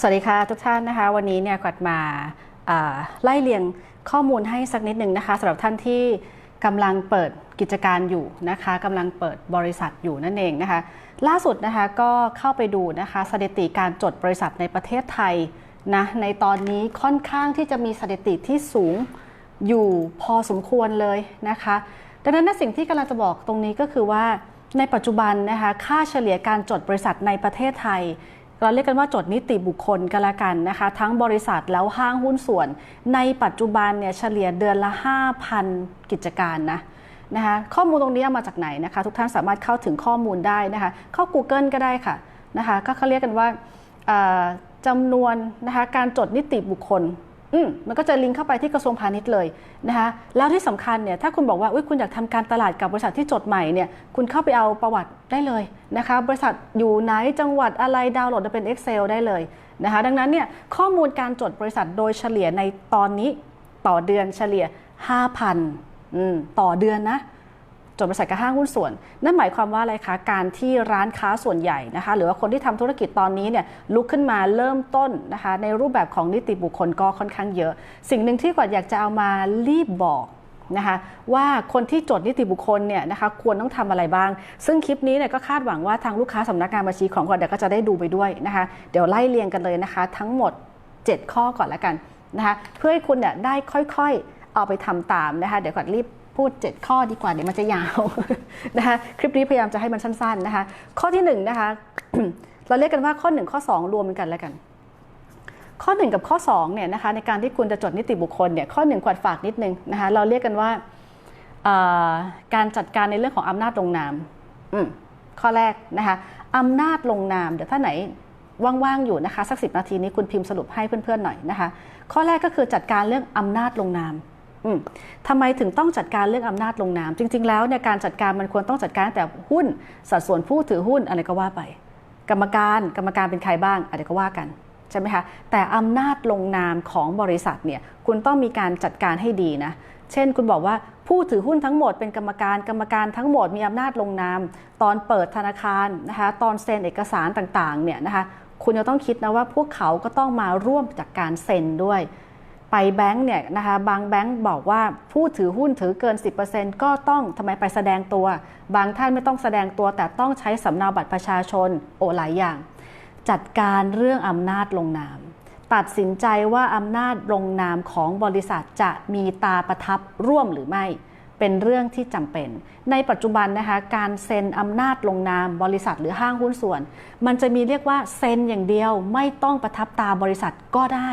สวัสดีค่ะทุกท่านนะคะ วันนี้เนี่ยกวัดมาาไล่เรียงข้อมูลให้สักนิดหนึ่งนะคะสำหรับท่านที่กำลังเปิดกิจการอยู่นะคะกำลังเปิดบริษัทอยู่นั่นเองนะคะ ล่าสุดนะคะก็เข้าไปดูนะคะสถิติการจดบริษัทในประเทศไทยนะในตอนนี้ค่อนข้างที่จะมีสถิติที่สูงอยู่พอสมควรเลยนะคะ ดังนั้นนะสิ่งที่กำลังจะบอกตรงนี้ก็คือว่าในปัจจุบันนะคะค่าเฉลี่ยการจดบริษัทในประเทศไทย เราเรียกกันว่าจดนิติบุคคลก็แล้วกันนะคะ ทั้งบริษัทแล้วห้างหุ้นส่วน ในปัจจุบันเนี่ยเฉลี่ยเดือนละ 5,000 กิจการนะนะคะข้อมูลตรงนี้เอามาจากไหนนะคะ ทุกท่านสามารถเข้าถึงข้อมูลได้นะคะ เข้า Google ก็ได้ค่ะนะคะก็เขาเรียกกันว่าจำนวนนะคะการจดนิติบุคคล อืมมันก็จะลิงก์เข้าไปที่กระทรวงพาณิชย์เลยนะคะแล้วที่สำคัญเนี่ยถ้าคุณบอกว่าอุ๊ยคุณอยากทำการตลาดกับบริษัทที่จดใหม่เนี่ยคุณเข้าไปเอาประวัติได้เลยนะคะบริษัทอยู่ไหนจังหวัดอะไรดาวน์โหลดมาเป็น Excel ได้เลยนะคะดังนั้นเนี่ยข้อมูลการจดบริษัทโดยเฉลี่ยในตอนนี้ต่อเดือนเฉลี่ย 5,000ต่อเดือนนะ จดบริษัทกับห้างหุ้นส่วน นั่นหมายความว่าอะไรคะการที่ร้านค้าส่วนใหญ่นะคะ หรือว่าคนที่ทำธุรกิจตอนนี้เนี่ยลุกขึ้นมาเริ่มต้นนะคะ ในรูปแบบของนิติบุคคลก็ค่อนข้างเยอะ สิ่งหนึ่งที่กว่าอยากจะเอามารีบบอกนะคะว่าคนที่จดนิติบุคคลเนี่ยนะคะควรต้องทำอะไรบ้าง ซึ่งคลิปนี้เนี่ยก็คาดหวังว่าทางลูกค้าสำนักงานบัญชีของก่อนเดี๋ยวก็จะได้ดูไปด้วยนะคะเดี๋ยวไล่เรียงกันเลยนะคะ ทั้งหมด 7 ข้อก่อนล้วกันนะคะเพื่อให้คุณเนี่ยได้ค่อยๆ เอาไปทำตามนะคะเดี๋ยวก่อนรีบ พูด 7 ข้อดีกว่าเดี๋ยวมันจะยาวนะคะคลิปนี้พยายามจะให้มันสั้นๆนะคะข้อที่1นงนะคะเราเรียกกันว่าข้อ 1 ข้อ 2 รวมกันแล้วกัน ข้อ 1 กับข้อ2เนี่ยนะคะในการที่คุณจะจดนิติบุคคลเนี่ยข้อ 1 ขวัญฝากนิดนึงนะคะเราเรียกกันว่าการจัดการในเรื่องของอำนาจลงนามข้อแรกนะคะอำนาจลงนามเดี๋ยวถ้าไหนว่างๆอยู่นะคะสักสินาทีนี้คุณพิมพ์สรุปให้เพื่อนๆหน่อยนะคะ ข้อแรกก็คือจัดการเรื่องอำนาจลงนาม ทำไมถึงต้องจัดการเรื่องอำนาจลงนาม จริง ๆ แล้วเนี่ยการจัดการมันควรต้องจัดการตั้งแต่หุ้นสัดส่วนผู้ถือหุ้นอะไรก็ว่าไป กรรมการกรรมการเป็นใครบ้างอะไรก็ว่ากันใช่ไหมคะแต่อำนาจลงนามของบริษัทเนี่ยคุณต้องมีการจัดการให้ดีนะเช่น คุณบอกว่าผู้ถือหุ้นทั้งหมดเป็นกรรมการกรรมการทั้งหมดมีอำนาจลงนาม ตอนเปิดธนาคารนะคะตอนเซ็นเอกสารต่างๆเนี่ยนะคะคุณจะต้องคิดนะว่าพวกเขาก็ต้องมาร่วมจากการเซ็นด้วย ไปแบงค์เนี่ยนะคะบางแบงค์บอกว่าผู้ถือหุ้นถือเกิน 10%ก็ต้องทำไมไปแสดงตัว บางท่านไม่ต้องแสดงตัว แต่ต้องใช้สำเนาบัตรประชาชนโอหลายอย่าง จัดการเรื่องอำนาจลงนาม ตัดสินใจว่าอำนาจลงนามของบริษัทจะมีตาประทับร่วมหรือไม่เป็นเรื่องที่จำเป็น ในปัจจุบันนะคะการเซ็นอำนาจลงนามบริษัทหรือห้างหุ้นส่วน มันจะมีเรียกว่าเซ็นอย่างเดียวไม่ต้องประทับตาบริษัทก็ได้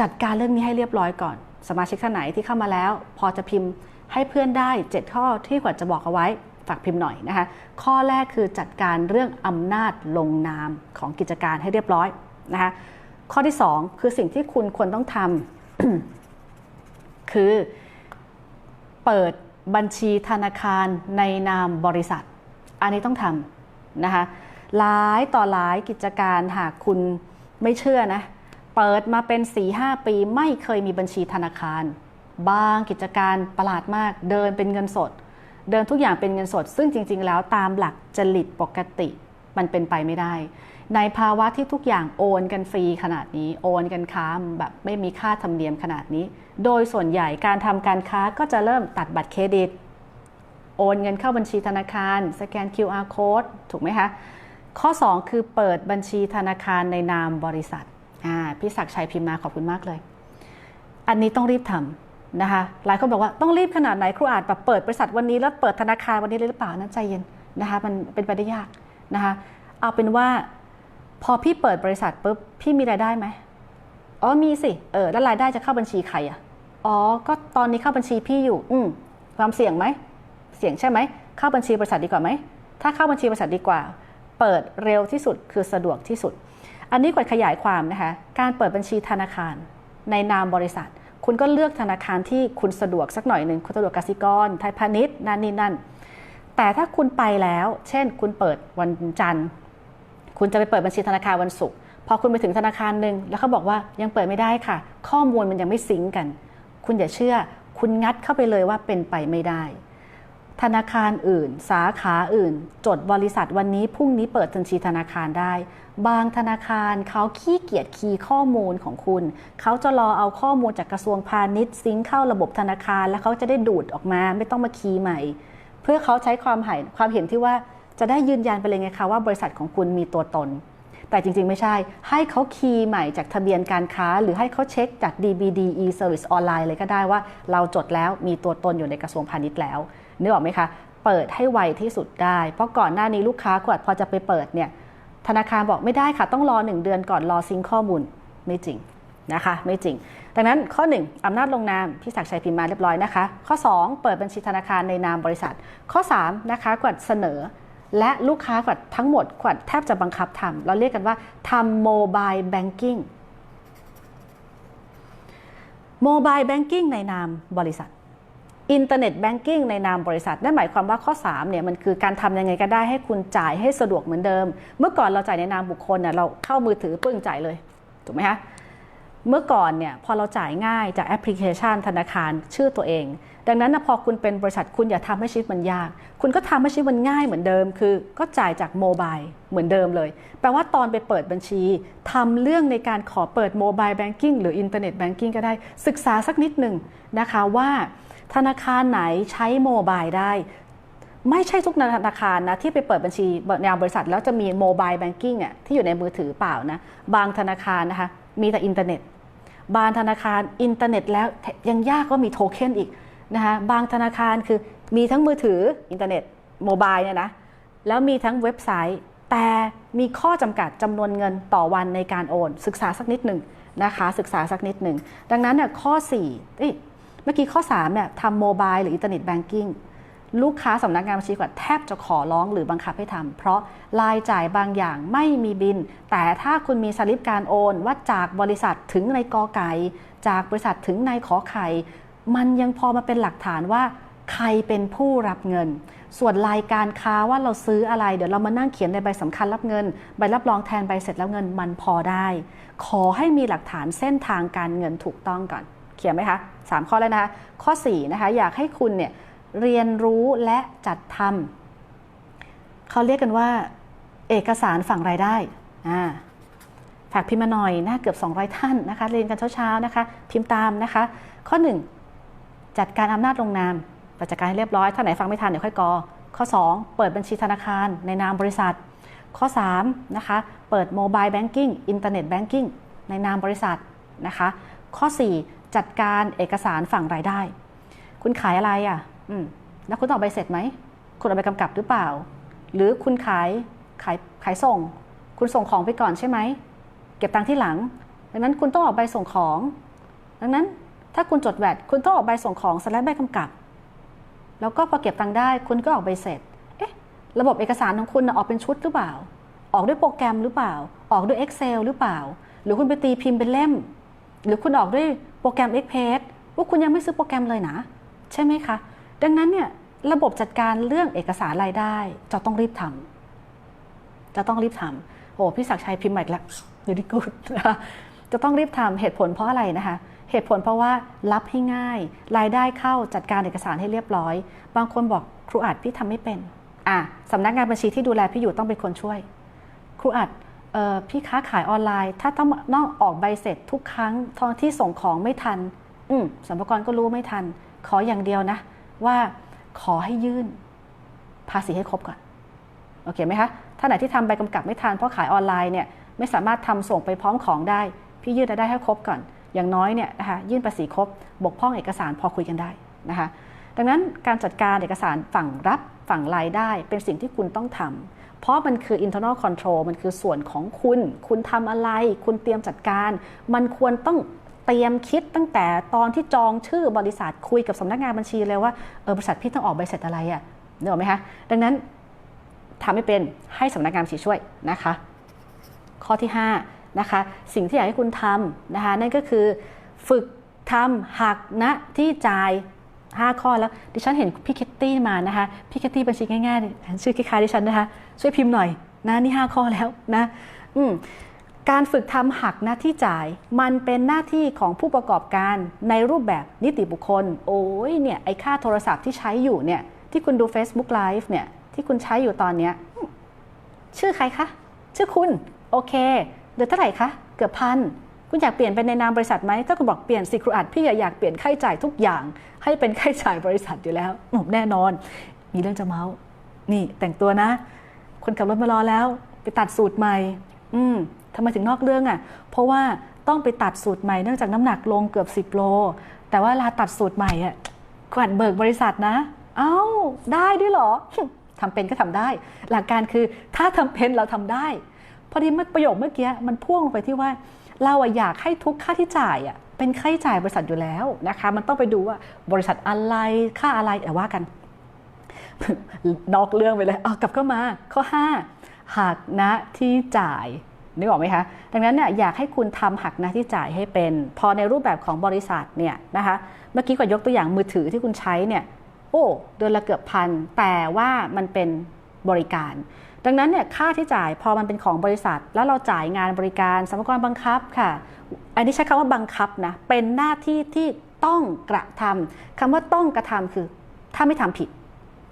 จัดการเรื่องนี้ให้เรียบร้อยก่อน สมาชิกท่านไหนที่เข้ามาแล้ว พอจะพิมพ์ให้เพื่อนได้ 7 ข้อที่ขวัญจะบอกเอาไว้ฝากพิมพ์หน่อยนะคะ ข้อแรกคือจัดการเรื่องอำนาจลงนามของกิจการให้เรียบร้อยนะคะข้อที่ 2 คือสิ่งที่คุณควรต้องทำคือเปิดบัญชีธนาคารในนามบริษัท อันนี้ต้องทำนะคะหลายต่อหลายกิจการหากคุณไม่เชื่อนะ เปิดมาเป็น 4-5 ปีไม่เคยมีบัญชีธนาคาร บางกิจการประหลาดมากเดินเป็นเงินสด เดินทุกอย่างเป็นเงินสด ซึ่งจริง ๆ แล้วตามหลักจริตปกติมันเป็นไปไม่ได้ ในภาวะที่ทุกอย่างโอนกันฟรีขนาดนี้ โอนกันค้าแบบไม่มีค่าธรรมเนียมขนาดนี้ โดยส่วนใหญ่การทำการค้าก็จะเริ่มตัดบัตรเครดิต โอนเงินเข้าบัญชีธนาคาร สแกน QR code ถูกไหมคะ ข้อ 2 คือเปิดบัญชีธนาคารในนามบริษัท พี่ศักดิ์ชัยพิมพ์มาขอบคุณมากเลย อันนี้ต้องรีบทำนะคะ หลายคนบอกว่าต้องรีบขนาดไหนครูอาจแบบเปิดบริษัทวันนี้แล้วเปิดธนาคารวันนี้เลยหรือเปล่านั้นใจเย็นนะคะมันเป็นไปได้ยากนะคะ เอาเป็นว่าพอพี่เปิดบริษัทปุ๊บพี่มีรายได้ไหมอ๋อมีสิเออแล้วรายได้จะเข้าบัญชีใครอะอ๋อก็ตอนนี้เข้าบัญชีพี่อยู่ อืมความเสี่ยงไหมเสี่ยงใช่ไหมเข้าบัญชีบริษัทดีกว่าไหมถ้าเข้าบัญชีบริษัทดีกว่า เปิดเร็วที่สุดคือสะดวกที่สุด อันนี้กดขยายความนะคะ การเปิดบัญชีธนาคารในนามบริษัท คุณก็เลือกธนาคารที่คุณสะดวกสักหน่อยหนึ่งคุณสะดวกกสิกร ไทยพาณิชย์นั่นนี่นั่น แต่ถ้าคุณไปแล้ว เช่น คุณเปิดวันจันทร์ คุณจะไปเปิดบัญชีธนาคารวันศุกร์พอคุณไปถึงธนาคารหนึ่งแล้วเขาบอกว่ายังเปิดไม่ได้ค่ะ ข้อมูลมันยังไม่ซิงก์กัน คุณอย่าเชื่อ คุณงัดเข้าไปเลยว่าเป็นไปไม่ได้ ธนาคารอื่น สาขาอื่น จดบริษัทวันนี้พรุ่งนี้เปิดบัญชีธนาคารได้ บางธนาคารเขาขี้เกียจคีย์ข้อมูลของคุณ เขาจะรอเอาข้อมูลจากกระทรวงพาณิชย์ซิงเข้าระบบธนาคาร แล้วเขาจะได้ดูดออกมาไม่ต้องมาคีย์ใหม่ เพื่อเขาใช้ความเห็นความเห็นที่ว่าจะได้ยืนยันไปเลยไงคะว่าบริษัทของคุณมีตัวตน แต่จริงๆไม่ใช่ ให้เขาคีย์ใหม่จากทะเบียนการค้า หรือให้เขาเช็คจาก DBD e-service ออนไลน์เลยก็ได้ว่า เราจดแล้วมีตัวตนอยู่ในกระทรวงพาณิชย์แล้ว นึกออกไหมคะ เปิดให้ไวที่สุดได้ เพราะก่อนหน้านี้ลูกค้ากว่าพอจะไปเปิดเนี่ยธนาคารบอกไม่ได้ค่ะ ต้องรอ 1 เดือนก่อนรอซิงข้อมูลไม่จริงนะคะ ไม่จริง ดังนั้นข้อ 1 อำนาจลงนามพี่ศักดิ์ชัยพิมพ์มาเรียบร้อยนะคะ ข้อ 2 เปิดบัญชีธนาคารในนามบริษัท ข้อ 3 นะคะกวดเสนอ และลูกค้ากวดทั้งหมดกวดแทบจะบังคับทำเราเรียกกันว่าทำโมบายแบงกิ้งโมบายแบงกิ้งในนามบริษัท อินเทอร์เน็ตแบงกิ้งในนามบริษัท นั่นหมายความว่าข้อ3เนี่ยมันคือการทำยังไงก็ได้ให้คุณจ่ายให้สะดวกเหมือนเดิม เมื่อก่อนเราจ่ายในนามบุคคลเนี่ยเราเข้ามือถือปึ้งจ่ายเลยถูกไหมคะเมื่อก่อนเนี่ยพอเราจ่ายง่ายจากแอปพลิเคชันธนาคารชื่อตัวเอง ดังนั้นนะพอคุณเป็นบริษัทคุณอย่าทำให้ชีวิตมันยาก คุณก็ทำให้ชีวิตมันง่ายเหมือนเดิม คือก็จ่ายจากโมบายเหมือนเดิมเลย แปลว่าตอนไปเปิดบัญชีทำเรื่องในการขอเปิดโมบายแบงกิ้งหรืออินเทอร์เน็ตแบงกิ้งก็ได้ศึกษาสักนิดหนึ่งนะคะว่า ธนาคารไหนใช้โมบายได้ ไม่ใช่ทุกธนาคารนะที่ไปเปิดบัญชีแนวบริษัท แล้วจะมีโมบายแบงกิ้งอะที่อยู่ในมือถือเปล่านะบางธนาคารนะคะมีแต่อินเทอร์เน็ต บางธนาคารอินเทอร์เน็ตแล้วยังยากก็มีโทเค็นอีกนะคะบางธนาคารคือมีทั้งมือถืออินเทอร์เน็ตโมบายเนี่ยนะแล้วมีทั้งเว็บไซต์ แต่มีข้อจำกัดจำนวนเงินต่อวันในการโอน ศึกษาสักนิดหนึ่งนะคะศึกษาสักนิดหนึ่ง ดังนั้นเนี่ยข้อ4 เมื่อกี้ข้อ3เนี่ยทำโมบายหรืออินเทอร์เน็ตแบงกิ้งลูกค้าสำนักงานบัญชีกว่าแทบจะขอร้องหรือบังคับให้ทำเพราะรายจ่ายบางอย่างไม่มีบิน แต่ถ้าคุณมีสลิปการโอน ว่าจากบริษัทถึงในกอไก่จากบริษัทถึงในขอไข่มันยังพอมาเป็นหลักฐานว่าใครเป็นผู้รับเงิน ส่วนรายการค้าว่าเราซื้ออะไร เดี๋ยวเรามานั่งเขียนในใบสำคัญรับเงิน ใบรับรองแทนใบเสร็จแล้วเงินมันพอได้ ขอให้มีหลักฐานเส้นทางการเงินถูกต้องก่อน เขียนไหมคะสามข้อแล้วนะคะ ข้อ4นะคะอยากให้คุณเนี่ยเรียนรู้และจัดทำเขาเรียกกันว่า เอกสารฝั่งรายได้อ่าฝากพิมพ์มาหน่อยนะเกือบ 200 ท่านนะคะ เรียนกันเช้าๆนะคะ พิมพ์ตามนะคะ ข้อ 1 จัดการอำนาจลงนามจัดการให้เรียบร้อยถ้าไหนฟังไม่ทันเดี๋ยวค่อยกอข้อ 2 เปิดบัญชีธนาคารในนามบริษัท ข้อ3นะคะเปิดโมบายแบงกิ้งอินเทอร์เน็ตแบงกิ้งในนามบริษัทนะคะ ข้อ 4 จัดการเอกสารฝั่งรายได้ คุณขายอะไรอะ่ะ อืม แล้วคุณต้ออกใบเสร็จไหม คุณเอาไปกำกับหรือเปล่า หรือคุณขายขายขายส่ง คุณส่งของไปก่อนใช่ไหม เก็บตังค์ที่หลัง ดังนั้นคุณต้องออกใบส่งของ ดังนั้นถ้าคุณจดแวดคุณต้องออกใบส่งของสแลใบกำกับ แล้วก็พอเก็บตังค์ได้ คุณก็ออกใบเสร็จ เอ๊ะ ระบบเอกสารของคุณออกเป็นชุดหรือเปล่า ออกด้วยโปรแกรมหรือเปล่า ออกด้วย Excel หรือเปล่า หรือคุณไปตีพิมพ์เป็นเล่ม หรือคุณออกด้วย รแกรม Express ว่าคุณยังไม่ซื้อโปรแกรมเลยนะ ใช่ไหมคะ ดังนั้นเนี่ยระบบจัดการเรื่องเอกสารรายได้ จะต้องรีบทำจะต้องรีบทำโอ้พี่ศักชัยพิมพ์ใหม่แล้วเดี๋ยวดีกูดจะต้องรีบทำเหตุผลเพราะอะไรนะคะเหตุผลเพราะว่ารับให้ง่าย รายได้เข้าจัดการเอกสารให้เรียบร้อย บางคนบอกครูอัดพี่ทำไม่เป็นอะสำนักงานบัญชีที่ดูแลพี่อยู่ต้องเป็นคนช่วย ครูอัด พี่ค้าขายออนไลน์ ถ้าต้องนอกออกใบเสร็จทุกครั้งทองที่ส่งของไม่ทัน อืมสัมภาระก็รู้ไม่ทัน ขออย่างเดียวนะ ว่าขอให้ยื่น ภาษีให้ครบก่อน โอเคไหมคะ ถ้าไหนที่ทำใบกำกับไม่ทันเพราะขายออนไลน์เนี่ยไม่สามารถทำส่งไปพร้อมของได้ พี่ยื่นได้ให้ครบก่อน อย่างน้อยเนี่ยนะคะยื่นภาษีครบบกพร่องเอกสารพอคุยกันได้นะคะดังนั้นการจัดการเอกสารฝั่งรับฝั่งรายได้เป็นสิ่งที่คุณต้องทำ เพราะมันคือ internal control มันคือส่วนของคุณ คุณทำอะไร คุณเตรียมจัดการ มันควรต้องเตรียมคิดตั้งแต่ตอนที่จองชื่อบริษัทคุยกับสำนักงานบัญชีเลยว่าเออบริษัทพี่ต้องออกใบเสร็จอะไรอะ่ะเนอะไหมคะ ดังนั้นทำไม่เป็นให้สำนักงานบัญชีช่วยนะคะ ข้อที่5นะคะสิ่งที่อยากให้คุณทำนะคะนั่นก็คือฝึกทำหักณที่จ่าย 5 ข้อแล้ว ดิฉันเห็นพี่เคตตี้มานะคะพี่เคตตี้บัญชีง่ายๆชื่อคล้ายๆดิฉันนะคะ ช่วยพิมพ์หน่อยนะนี่ 5 ข้อแล้วนะการฝึกทำหักหน้าที่จ่าย มันเป็นหน้าที่ของผู้ประกอบการในรูปแบบนิติบุคคล โอ้ยเนี่ยไอ้ค่าโทรศัพท์ที่ใช้อยู่เนี่ยที่คุณดู Facebook Live เนี่ยที่คุณใช้อยู่ตอนเนี้ยชื่อใครคะ ชื่อคุณโอเคเดือนเท่าไหร่คะเกือบพันคุณอยากเปลี่ยนเป็นในนามบริษัทไหมถ้าคุณบอกเปลี่ยนสิครูอัดพี่อยากเปลี่ยนค่าใช้จ่ายทุกอย่าง ให้เป็นค่าใช้จ่ายบริษัทอยู่แล้วแน่นอน มีเรื่องจะเมาส์นี่แต่งตัวนะ คนขับรถมารอแล้ว ไปตัดสูตรใหม่ อืมทำไมถึงนอกเรื่องอะ เพราะว่าต้องไปตัดสูตรใหม่เนื่องจากน้ำหนักลงเกือบ 10 โล แต่ว่าลาตัดสูตรใหม่อะกวัดเบิกบริษัทนะ เอ้า ได้ด้วยเหรอทำเป็นก็ทำได้ หลักการคือถ้าทำเป็นเราทำได้ พอดีเมื่อประโยคเมื่อกี้มันพ่วงลงไปที่ว่า เราอะอยากให้ทุกค่าที่จ่ายอะเป็นค่าใช้จ่ายบริษัทอยู่แล้วนะคะ มันต้องไปดูว่าบริษัทอะไรค่าอะไรแต่ว่ากัน นอกเรื่องไปเลยเอากลับเข้ามาข้อ 5 หักหน้าที่จ่ายนึกออกไหมคะ ดังนั้นเนี่ยอยากให้คุณทำหักหน้าที่จ่ายให้เป็น พอในรูปแบบของบริษัทเนี่ยนะคะ เมื่อกี้ก็ยกตัวอย่างมือถือที่คุณใช้เนี่ย โอ้ เดือนละเกือบพัน แต่ว่ามันเป็นบริการ ดังนั้นเนี่ยค่าที่จ่ายพอมันเป็นของบริษัท แล้วเราจ่ายงานบริการสรรกรบังคับค่ะ อันนี้ใช้คำว่าบังคับนะ เป็นหน้าที่ที่ต้องกระทำคำว่าต้องกระทำคือถ้าไม่ทำผิด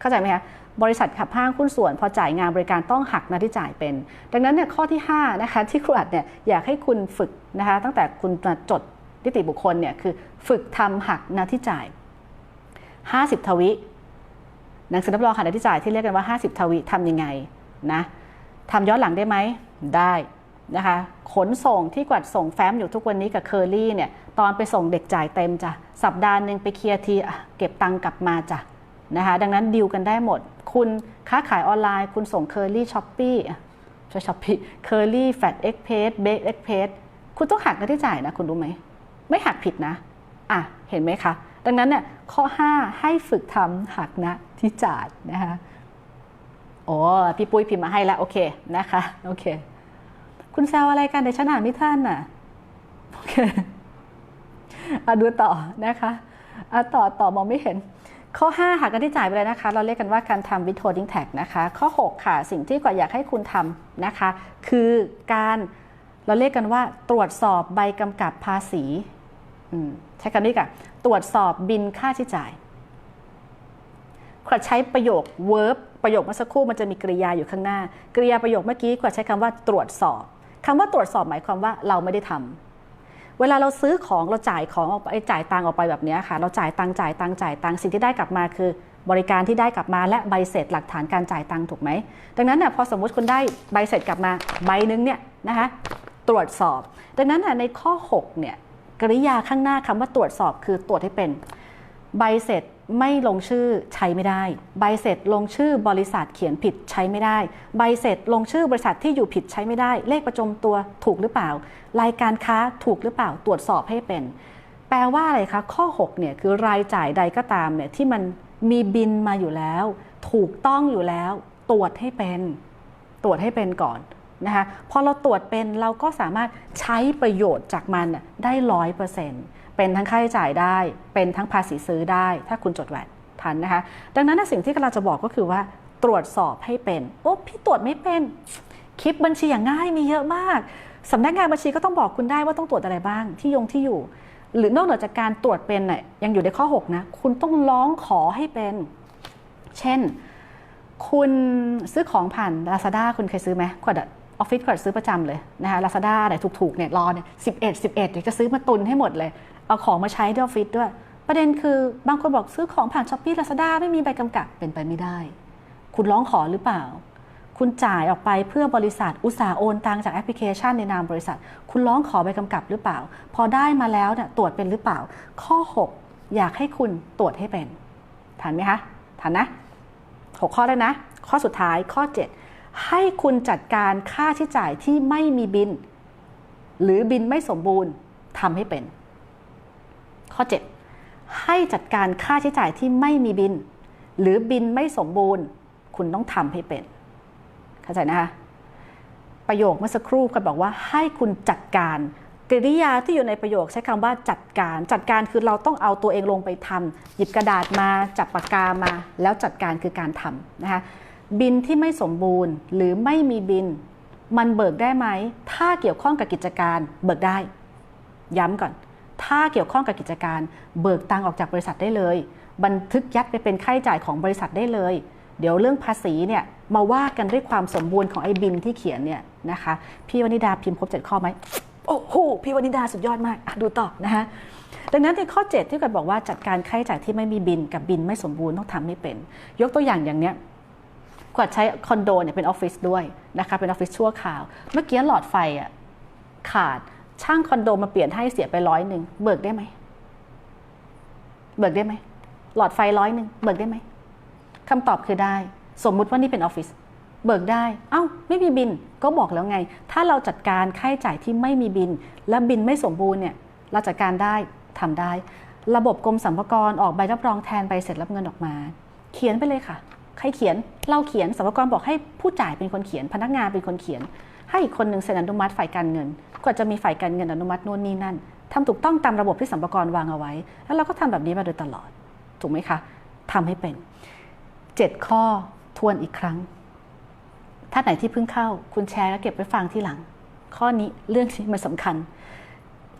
เข้าใจไหมคะบริษัทขับห้างหุ้นส่วน พอจ่ายงานบริการต้องหักหน้าที่จ่ายเป็น ดังนั้นเนี่ยข้อที่5นะคะที่ครูอัดเนี่ยอยากให้คุณฝึกนะคะตั้งแต่คุณมาจดนิติบุคคลเนี่ยคือฝึกทำหักหน้าที่จ่าย 50 ทวิ หนังสือรับรองหักน้าที่จ่ายที่เรียกกันว่า 50 ทวิทำยังไงนะทำย้อนหลังได้ไหมได้นะคะขนส่งที่กวัดส่งแฟ้มอยู่ทุกวันนี้กับเคอรี่เนี่ยตอนไปส่งเด็กจ่ายเต็มจ้ะสัปดาห์หนึ่งไปเคลียร์ที่เก็บตังค์กลับมาจ้ะ นะคะดังนั้นดิวกันได้หมด คุณค้าขายออนไลน์ คุณส่งเคอรี่ช้อปปี้ช่ช้อปปี้เคอรี่แฟตเอ็กเพสเบกเอ็กเพสคุณต้องหักหน้าที่จ่ายนะ คุณรู้ไหม ไม่หักผิดนะ อะ เห็นไหมคะ ดังนั้นเนี่ยข้อ 5 ให้ฝึกทำหักนะที่จ่ายนะคะโอ้พี่ปุ้ยพิมพ์มาให้แล้ว โอเคนะคะโอเค คุณแซวอะไรกันเดี๋ยวฉันอ่านไม่ทันน่ะโอเคอะดูต่อนะคะอะต่อต่อมองไม่เห็น ข้อ 5หักกันที่จ่ายไปเลยนะคะ เราเรียกกันว่าการทำ withholding tax นะคะ ข้อ 6 ค่ะ สิ่งที่กว่าอยากให้คุณทำนะคะ คือการเราเรียกกันว่าตรวจสอบใบกำกับภาษีใช้คำนี้กันตรวจสอบบินค่าใช้จ่ายขวัญใช้ประโยค verb ประโยคเมื่อสักครู่มันจะมีกริยาอยู่ข้างหน้า กริยาประโยคเมื่อกี้ขวัญใช้คำว่าตรวจสอบคำว่าตรวจสอบหมายความว่าเราไม่ได้ทำ เวลาเราซื้อของเราจ่ายของออกไปจ่ายตังค์ออกไปแบบนี้ค่ะ เราจ่ายตังค์จ่ายตังค์จ่ายตังค์สิ่งที่ได้กลับมาคือบริการที่ได้กลับมาและใบเสร็จหลักฐานการจ่ายตังค์ถูกไหม ดังนั้นเนี่ยพอสมมุติคุณได้ใบเสร็จกลับมาใบหนึ่งเนี่ยนะคะตรวจสอบ ดังนั้นน่ยในข้อ6เนี่ยกริยาข้างหน้าคำว่าตรวจสอบคือตรวจให้เป็น ใบเสร็จ ไม่ลงชื่อใช้ไม่ได้ ใบเสร็จลงชื่อบริษัทเขียนผิดใช้ไม่ได้ ใบเสร็จลงชื่อบริษัทที่อยู่ผิดใช้ไม่ได้ เลขประจำตัวถูกหรือเปล่า รายการค้าถูกหรือเปล่าตรวจสอบให้เป็น แปลว่าอะไรคะ ข้อ6เนี่ยคือรายจ่ายใดก็ตามเนี่ยที่มันมีบินมาอยู่แล้ว ถูกต้องอยู่แล้ว ตรวจให้เป็น ตรวจให้เป็นก่อนนะคะพอเราตรวจเป็นเราก็สามารถใช้ประโยชน์จากมันได้ร้อยเปอร์เซ็นต์ เป็นทั้งค่าใช้จ่ายได้ เป็นทั้งภาษีซื้อได้ ถ้าคุณจดแวดทันนะคะ ดังนั้นสิ่งที่เราจะบอกก็คือว่าตรวจสอบให้เป็น โอ้พี่ตรวจไม่เป็น คลิปบัญชีอย่างง่ายมีเยอะมากสำนักงานบัญชีก็ต้องบอกคุณได้ว่าต้องตรวจอะไรบ้าง ที่ยงที่อยู่ หรือนอกเหนือจากการตรวจเป็นน่ยยังอยู่ในข้อ 6 นะ คุณต้องร้องขอให้เป็น เช่น คุณซื้อของผ่าน Lazada คุณเคยซื้อไหมขวด ออฟฟิศขวดซื้อประจำเลยนะคะลาซาด้าไหนถูกๆเนี่ยรอเนี่ยสิบเอ็ดสิบเอ็ดเดี๋ยวจะซื้อมาตุนให้หมดเลย เอาของมาใช้ที่ออฟฟิศด้วย ประเด็นคือบางคนบอกซื้อของผ่านช้อปปี้ลาซาด้าไม่มีใบกำกับเป็นไปไม่ได้ คุณร้องขอหรือเปล่า คุณจ่ายออกไปเพื่อบริษัทอุตสาห์โอนตังจากแอปพลิเคชันในนามบริษัท คุณร้องขอใบกำกับหรือเปล่า พอได้มาแล้วเนี่ยตรวจเป็นหรือเปล่า ข้อ 6 อยากให้คุณตรวจให้เป็นทันไหมคะทันนะ 6 ข้อแล้วนะ ข้อสุดท้ายข้อ 7 ให้คุณจัดการค่าใช้จ่ายที่ไม่มีบิน หรือบินไม่สมบูรณ์ทำให้เป็น ข้อ 7 ให้จัดการค่าใช้จ่ายที่ไม่มีบิน หรือบินไม่สมบูรณ์ คุณต้องทำให้เป็น เข้าใจนะคะ ประโยคเมื่อสักครู่ก็บอกว่าให้คุณจัดการกริยาที่อยู่ในประโยคใช้คำว่าจัดการ จัดการคือเราต้องเอาตัวเองลงไปทำหยิบกระดาษมาจับปากกามา แล้วจัดการคือการทำนะคะ บินที่ไม่สมบูรณ์ หรือไม่มีบิน มันเบิกได้ไหม ถ้าเกี่ยวข้องกับกิจการเบิกได้ ย้ำก่อน ถ้าเกี่ยวข้องกับกิจการ เบิกตังออกจากบริษัทได้เลย บันทึกยัดไปเป็นค่าใช้จ่ายของบริษัทได้เลย เดี๋ยวเรื่องภาษีเนี่ยมาว่ากันด้วยความสมบูรณ์ของไอ้บินที่เขียนเนี่ยนะคะพี่วนิดาพิมพ์ครบเจ็ดข้อไหมโอ้โหพี่วนิดาสุดยอดมากดูต่อนะคะดังนั้นในข้อ 7 ที่กัดบอกว่าจัดการค่าใช้จ่ายที่ไม่มีบินกับบินไม่สมบูรณ์ต้องทำให้เป็น ยกตัวอย่างอย่างเนี้ย กวาดใช้คอนโดเนี่ยเป็นออฟฟิศด้วยนะคะเป็นออฟฟิศชั่วคราว เมื่อกี้หลอดไฟอะขาดช่างคอนโดมาเปลี่ยนให้เสียไปร้อยหนึ่งเบิกได้ไหมเบิกได้ไหมหลอดไฟร้อยหนึ่งเบิกได้ไหมคำตอบคือได้ สมมุติว่านี่เป็นออฟฟิศเบิกได้ เอ้า ไม่มีบิน ก็บอกแล้วไง ถ้าเราจัดการค่าใช้จ่ายที่ไม่มีบิน และบินไม่สมบูรณ์เนี่ย เราจัดการได้ทำได้ ระบบกรมสรรพากรออกใบรับรองแทนใบเสร็จรับเงินออกมา เขียนไปเลยค่ะ ใครเขียนเราเขียนสรรพากรบอกให้ผู้จ่ายเป็นคนเขียน พนักงานเป็นคนเขียน ให้อีกคนหนึ่งเซ็นอนุมัติฝ่ายการเงินก็จะมีฝ่ายการเงินอนุมัตินู่นนี่นั่นทำถูกต้องตามระบบที่สรรพากรวางเอาไว้ แล้วเราก็ทำแบบนี้มาโดยตลอด ถูกไหมคะทำให้เป็น 7 ข้อทวนอีกครั้ง ถ้าไหนที่เพิ่งเข้า คุณแชร์แล้วเก็บไว้ฟังที่หลัง ข้อนี้เรื่องนี้มันสำคัญ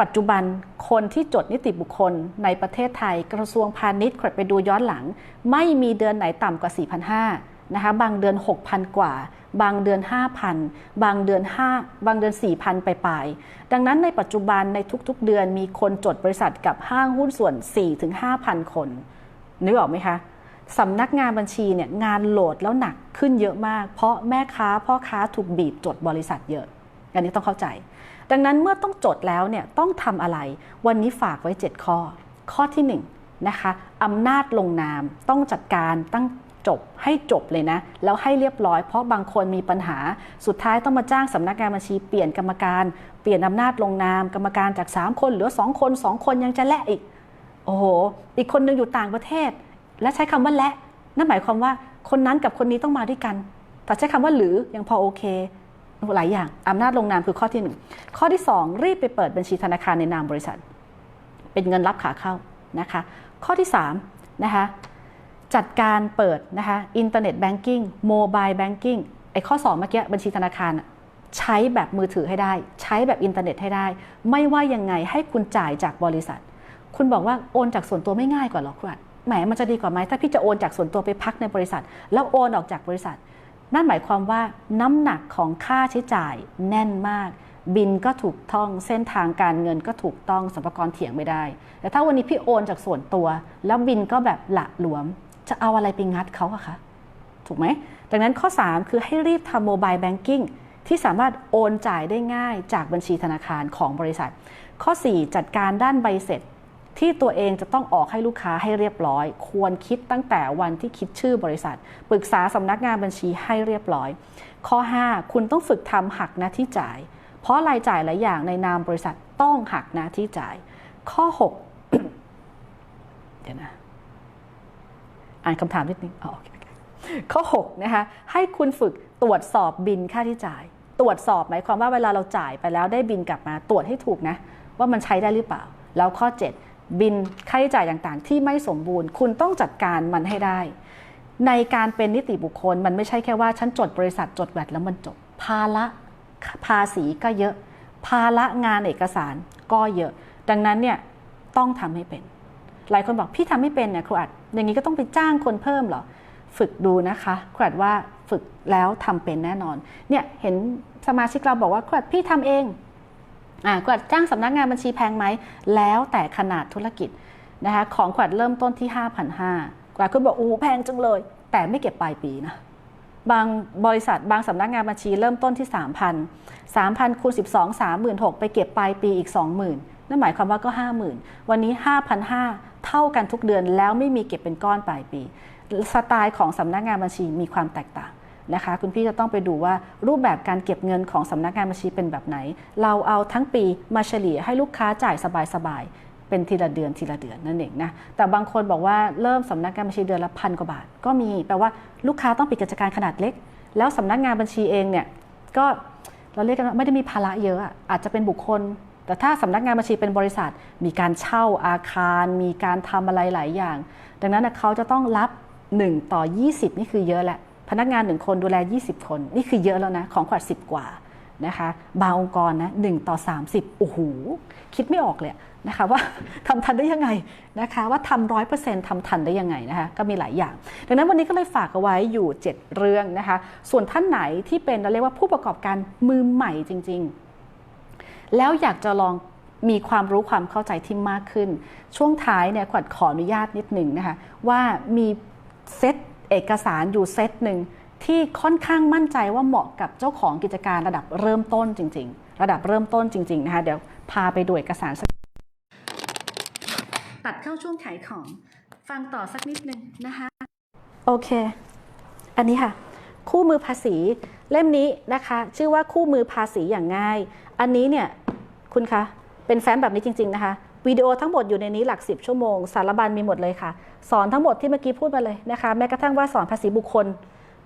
ปัจจุบัน คนที่จดนิติบุคคลในประเทศไทย กระทรวงพาณิชย์ไปดูย้อนหลัง ไม่มีเดือนไหนต่ำกว่า 4,500นะคะบางเดือน 6,000 กว่า บางเดือน 5,000 บางเดือน 5 บางเดือน 4,000 ไปปลายดังนั้นในปัจจุบันในทุกๆ เดือนมีคนจดบริษัทกับห้างหุ้นส่วน 4-5,000 คนนึกออกไหมคะสำนักงานบัญชีเนี่ยงานโหลดแล้วหนักขึ้นเยอะมาก เพราะแม่ค้าพ่อค้าถูกบีบจดบริษัทเยอะ อันนี้ต้องเข้าใจ ดังนั้นเมื่อต้องจดแล้วเนี่ยต้องทำอะไร วันนี้ฝากไว้ 7 ข้อ ข้อที่1นนะคะอำนาจลงนามต้องจัดการตั้งจบให้จบเลยนะ แล้วให้เรียบร้อยเพราะบางคนมีปัญหาสุดท้ายต้องมาจ้างสำนักงานบัญชีเปลี่ยนกรรมการเปลี่ยนอำนาจลงนาม กรรมการจาก 3 คนเหลือ 2 คน 2 คนยังจะแลกอีก โอ้โห อีกคนนึงอยู่ต่างประเทศ และใช้คำว่าและนั่นหมายความว่าคนนั้นกับคนนี้ต้องมาด้วยกัน แต่ใช้คำว่าหรือยังพอโอเค หลายอย่างอำนาจลงนามคือข้อที่หนึ่งข้อที่สองรีบไปเปิดบัญชีธนาคารในนามบริษัท เป็นเงินรับขาเข้านะคะ ข้อที่สามนะคะจัดการเปิดนะคะอินเทอร์เน็ตแบงกิ้งโมบายแบงกิ้งไอ้ข้อสองเมื่อกี้บัญชีธนาคารใช้แบบมือถือให้ได้ ใช้แบบอินเทอร์เน็ตให้ได้ ไม่ว่ายังไงให้คุณจ่ายจากบริษัท คุณบอกว่าโอนจากส่วนตัวไม่ง่ายกว่าหรอครับแหมมันจะดีกว่าไหมถ้าพี่จะโอนจากส่วนตัวไปพักในบริษัท แล้วโอนออกจากบริษัท นั่นหมายความว่าน้ำหนักของค่าใช้จ่ายแน่นมาก บินก็ถูกต้องเส้นทางการเงินก็ถูกต้องสรรพากรเถียงไม่ได้ แต่ถ้าวันนี้พี่โอนจากส่วนตัว แล้วบินก็แบบหละหลวม จะเอาอะไรไปงัดเขาอะคะถูกไหมดังนั้นข้อ 3 คือให้รีบทำโมบายแบงกิ้งที่สามารถโอนจ่ายได้ง่ายจากบัญชีธนาคารของบริษัท ข้อ 4 จัดการด้านใบเสร็จ ที่ตัวเองจะต้องออกให้ลูกค้าให้เรียบร้อย ควรคิดตั้งแต่วันที่คิดชื่อบริษัท ปรึกษาสำนักงานบัญชีให้เรียบร้อย ข้อ 5 คุณต้องฝึกทำหักหน้าที่จ่าย เพราะรายจ่ายหลายอย่างในนามบริษัทต้องหักหน้าที่จ่าย ข้อ 6 เดี๋ยวนะ อ่านคำถามนิดนึงอ๋อโอเคข้อ 6 นะคะ ให้คุณฝึกตรวจสอบบินค่าที่จ่าย ตรวจสอบหมายความว่าเวลาเราจ่ายไปแล้วได้บินกลับมาตรวจให้ถูกนะ ว่ามันใช้ได้หรือเปล่า แล้วข้อ 7 บินค่าใช้จ่ายต่างๆ ที่ไม่สมบูรณ์ คุณต้องจัดการมันให้ได้ ในการเป็นนิติบุคคล มันไม่ใช่แค่ว่าฉันจดบริษัทจดแวดแล้วมันจบ ภาระภาษีก็เยอะ ภาระงานเอกสารก็เยอะ ดังนั้นเนี่ยต้องทำให้เป็น หลายคนบอกพี่ทำไม่เป็นเนี่ยครูอัดอย่างนี้ก็ต้องไปจ้างคนเพิ่มเหรอ ฝึกดูนะคะครูอัดว่าฝึกแล้วทำเป็นแน่นอน เนี่ยเห็นสมาชิกเราบอกว่าครูอัดพี่ทำเอง อ่าขวัดจ้างสำนักงานบัญชีแพงไหม แล้วแต่ขนาดธุรกิจนะคะของขวัดเริ่มต้นที่ 5,500ขวัดคุณบอกอู้แพงจังเลย แต่ไม่เก็บปลายปีนะบางบริษัทบางสำนักงานบัญชีเริ่มต้นที่ 3,000 3,000คูณ12 36,000ไปเก็บปลายปีอีก 20,000นั่นหมายความว่าก็ 50,000 วันนี้ 5,500 เท่ากันทุกเดือนแล้วไม่มีเก็บเป็นก้อนปลายปี สไตล์ของสำนักงานบัญชีมีความแตกต่าง นะคะ คุณพี่จะต้องไปดูว่ารูปแบบการเก็บเงินของสำนักงานบัญชีเป็นแบบไหน เราเอาทั้งปีมาเฉลี่ยให้ลูกค้าจ่ายสบายๆเป็นทีละเดือนทีละเดือนนั่นเองนะแต่บางคนบอกว่าเริ่มสำนักงานบัญชีเดือนละพันกว่าบาท ก็มีแปลว่าลูกค้าต้องปิดกิจการขนาดเล็ก แล้วสำนักงานบัญชีเองเนี่ยก็เราเรียกกันว่าไม่ได้มีภาระเยอะอาจจะเป็นบุคคล แต่ถ้าสำนักงานบัญชีเป็นบริษัท มีการเช่าอาคาร มีการทำอะไรหลายอย่าง ดังนั้นเขาจะต้องรับ 1 ต่อ 20 นี่คือเยอะแหละ พนักงานหนึ่งคนดูแล 20 คน นี่คือเยอะแล้วนะ ของขวัญ10 กว่านะคะบางองค์กรนะ1ต่อ 30 โอ้โห คิดไม่ออกเลยนะคะว่าทำทันได้ยังไงนะคะว่าทำร้อยเปอร์เซ็นต์ทำทันได้ยังไงนะคะก็มีหลายอย่าง ดังนั้นวันนี้ก็เลยฝากเอาไว้อยู่ 7 เรื่องนะคะ ส่วนท่านไหนที่เป็นเราเรียกว่าผู้ประกอบการมือใหม่จริง ๆ แล้วอยากจะลองมีความรู้ความเข้าใจที่มากขึ้น ช่วงท้ายเนี่ยขวัญขออนุญาตนิดหนึ่งนะคะว่ามีเซต เอกสารอยู่เซตหนึ่งที่ค่อนข้างมั่นใจว่าเหมาะกับเจ้าของกิจการระดับเริ่มต้นจริง ๆ ระดับเริ่มต้นจริงๆนะคะเดี๋ยวพาไปดูเอกสารสักตัดเข้าช่วงขายของ ฟังต่อสักนิดนึงนะคะโอเค อันนี้ค่ะ คู่มือภาษีเล่มนี้นะคะ ชื่อว่าคู่มือภาษีอย่างง่าย อันนี้เนี่ยคุณคะเป็นแฟ้มแบบนี้จริง ๆนะคะ วิดีโอทั้งหมดอยู่ในนี้หลัก 10 ชั่วโมง สารบัญมีหมดเลยค่ะ สอนทั้งหมดที่เมื่อกี้พูดมาเลยนะคะ แม้กระทั่งว่าสอนภาษีบุคคล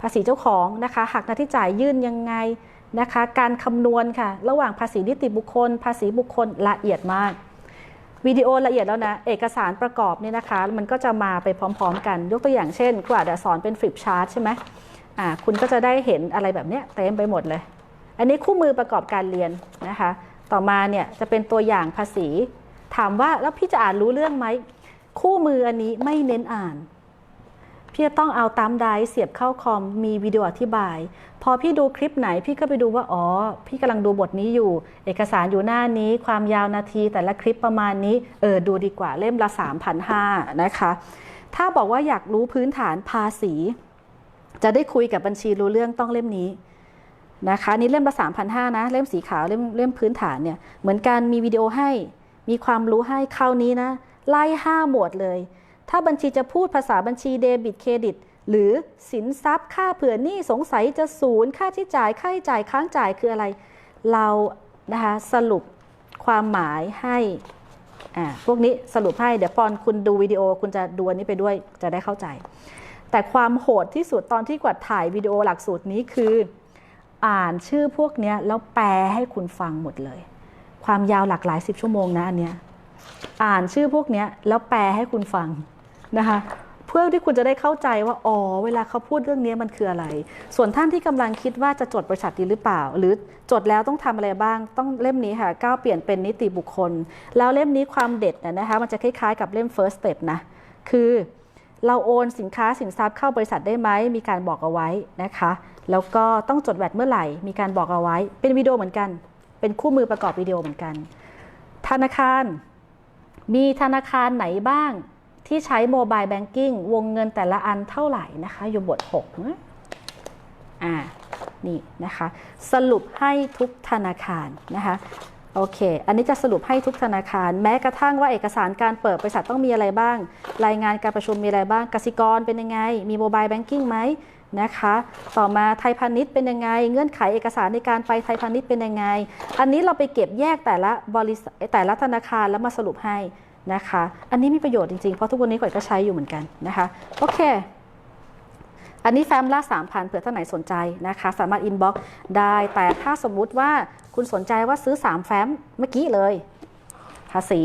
ภาษีเจ้าของนะคะ หักหน้าที่จ่ายยื่นยังไงนะคะ การคำนวณค่ะ ระหว่างภาษีนิติบุคคล ภาษีบุคคลละเอียดมาก วิดีโอละเอียดแล้วนะ เอกสารประกอบเนี่ยนะคะ มันก็จะมาไปพร้อมๆ กัน ยกตัวอย่างเช่นกว่าจะสอนเป็นฟลิปชาร์ตใช่ไหมอ่า คุณก็จะได้เห็นอะไรแบบเนี้ยเต็มไปหมดเลย อันนี้คู่มือประกอบการเรียนนะคะ ต่อมาเนี่ยจะเป็นตัวอย่างภาษี ถามว่าแล้วพี่จะอ่านรู้เรื่องไหม คู่มืออันนี้ไม่เน้นอ่าน พี่จะต้องเอาตามไดเสียบเข้าคอมมีวิดีโออธิบาย พอพี่ดูคลิปไหนพี่ก็ไปดูว่าอ๋อ พี่กำลังดูบทนี้อยู่ เอกสารอยู่หน้านี้ ความยาวนาทีแต่ละคลิปประมาณนี้เออดูดีกว่าเล่มละ3,500นะคะ ถ้าบอกว่าอยากรู้พื้นฐานภาษี จะได้คุยกับบัญชีรู้เรื่องต้องเล่มนี้นะคะนี่เล่มละ3,500นะเล่มสีขาวเล่มเล่มพื้นฐานเนี่ยเหมือนกันมีวิดีโอให้ มีความรู้ให้คราวนี้นะ ไล่ห้าหมวดเลย ถ้าบัญชีจะพูดภาษาบัญชีเดบิตเครดิต หรือสินทรัพย์ค่าเผื่อหนี้สงสัยจะศูนย์ค่าที่จ่ายค่าใช้จ่ายค้างจ่ายคืออะไร เรานะคะสรุปความหมายให้พวกนี้สรุปให้เดี๋ยวปอนคุณดูวิดีโอคุณจะดูอันนี้ไปด้วยจะได้เข้าใจ แต่ความโหดที่สุดตอนที่กวดถ่ายวิดีโอหลักสูตรนี้คือ อ่านชื่อพวกนี้แล้วแปลให้คุณฟังหมดเลย ความยาวหลากหลายสิบชั่วโมงนะอันเนี้ยอ่านชื่อพวกเนี้ยแล้วแปลให้คุณฟังนะคะเพื่อที่คุณจะได้เข้าใจว่าอ๋อเวลาเขาพูดเรื่องนี้มันคืออะไร ส่วนท่านที่กำลังคิดว่าจะจดบริษัทดีหรือเปล่า หรือจดแล้วต้องทำอะไรบ้าง ต้องเล่มนี้ค่ะก้าวเปลี่ยนเป็นนิติบุคคล แล้วเล่มนี้ความเด็ดน่ะนะคะมันจะคล้ายๆกับเล่ม first step นะคือเราโอนสินค้าสินทรัพย์เข้าบริษัทได้ไหมมีการบอกเอาไว้นะคะ แล้วก็ต้องจดแวดเมื่อไหร่มีการบอกเอาไว้ เป็นวิดีโอเหมือนกัน เป็นคู่มือประกอบวิดีโอเหมือนกัน ธนาคาร มีธนาคารไหนบ้างที่ใช้โมบายแบงกิ้งวงเงินแต่ละอันเท่าไหร่นะคะอยู่บท6นะอ่านี่นะคะ สรุปให้ทุกธนาคารนะคะโอเค อันนี้จะสรุปให้ทุกธนาคาร แม้กระทั่งว่าเอกสารการเปิดบริษัทต้องมีอะไรบ้าง รายงานการประชุมมีอะไรบ้างกสิกรเป็นยังไง มีโมบายแบงกิ้งไหม นะคะ ต่อมาไทยพาณิชย์เป็นยังไง เงื่อนไขเอกสารในการไปไทยพาณิชย์เป็นยังไง อันนี้เราไปเก็บแยกแต่ละบริษัทแต่ละธนาคารแล้วมาสรุปให้นะคะ อันนี้มีประโยชน์จริงๆ เพราะทุกวันนี้ก่อยก็ใช้อยู่เหมือนกันนะคะ โอเค อันนี้แฟ้มละ3,000เผื่อท่านไหนสนใจนะคะ สามารถอินบ็อกซ์ได้ แต่ถ้าสมมุติว่าคุณสนใจว่าซื้อ 3 แฟ้มเมื่อกี้เลย ภาษี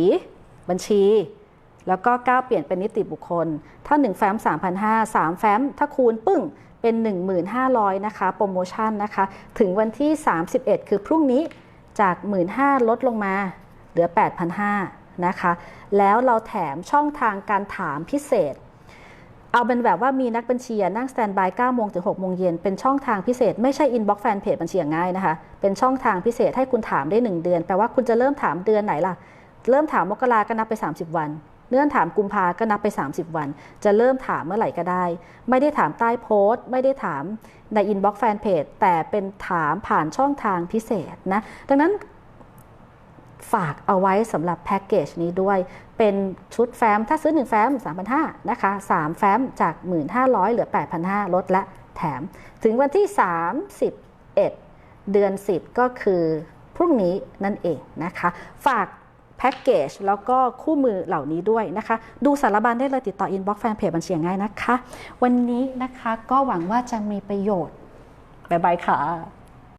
บัญชี แล้วก็ก้าวเปลี่ยนเป็นนิติบุคคล ถ้า 1 แฟ้ม3,500 3 แฟ้ม ถ้าคูณปึ้ง เป็น 1,500นะคะโปรโมชั่นนะคะถึงวันที่ 31 คือพรุ่งนี้จาก 15,000ลดลงมาเหลือ 8,500นะคะแล้วเราแถมช่องทางการถามพิเศษ เอาเป็นแบบว่ามีนักบัญชีนั่งสแตนบาย9โมงถึง6โมงเย็นเป็นช่องทางพิเศษ ไม่ใช่อินบ็อกซ์แฟนเพจบัญชีงง่ายนะคะ เป็นช่องทางพิเศษให้คุณถามได้ 1 เดือน แปลว่าคุณจะเริ่มถามเดือนไหนล่ะ เริ่มถามมกราก็นับไป 30 วัน เลื่อนถามกุมภาก็นับไป 30 วัน จะเริ่มถามเมื่อไหร่ก็ได้ ไม่ได้ถามใต้โพสต์ ไม่ได้ถามในอินบ็อกซ์แฟนเพจแต่เป็นถามผ่านช่องทางพิเศษนะ ดังนั้นฝากเอาไว้สำหรับแพ็กเกจนี้ด้วย เป็นชุดแฟ้ม ถ้าซื้อ 1 แฟ้ม 3,500นะคะ 3 แฟ้มจาก 1,500 เหลือ 8,500 ลดและแถม ถึงวันที่ 31 เดือน 10 ก็คือพรุ่งนี้นั่นเองนะคะ ฝาก พ็กเกจแล้วก็คู่มือเหล่านี้ด้วยนะคะ ดูสารบัญได้เลยติดต่ออินบ็อกซ์แฟนเพจบัญชีง่ายนะคะ วันนี้นะคะก็หวังว่าจะมีประโยชน์บ๊ายบายค่ะ